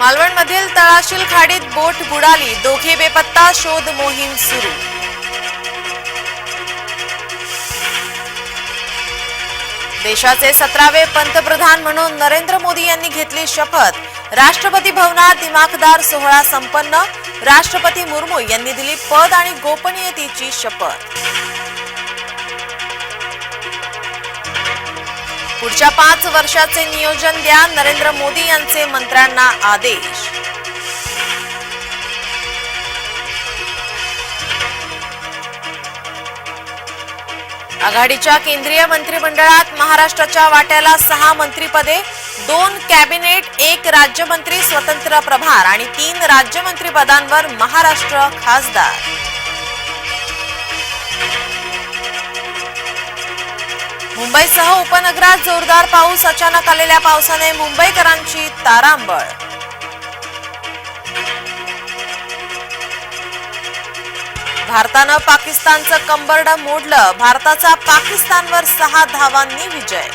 मालवणमधील तळाशील खाडीत बोट बुडाली. दोघे बेपत्ता शोध मोहीम सुरू. देशाचे सतरावे पंतप्रधान म्हणून नरेंद्र मोदी यांनी घेतली शपथ. राष्ट्रपती भवनात दिमाखदार सोहळा संपन्न. राष्ट्रपती मुर्मू यांनी दिली पद आणि गोपनीयतेची शपथ. पुढच्या पाच वर्षाचे नियोजन द्या नरेंद्र मोदी यांचे मंत्र्यांना आदेश. आघाडीच्या केंद्रीय मंत्रिमंडळात महाराष्ट्राच्या वाट्याला सहा मंत्रीपदे दोन कॅबिनेट एक राज्यमंत्री स्वतंत्र प्रभार आणि तीन राज्यमंत्री पदांवर महाराष्ट्र खासदार. मुंबईसह उपनगरात जोरदार पाऊस अचानक आलेल्या पावसाने मुंबईकरांची तारांबळ. भारतानं पाकिस्तानचं कंबरडं मोडलं. भारताचा पाकिस्तानवर सहा धावांनी विजय.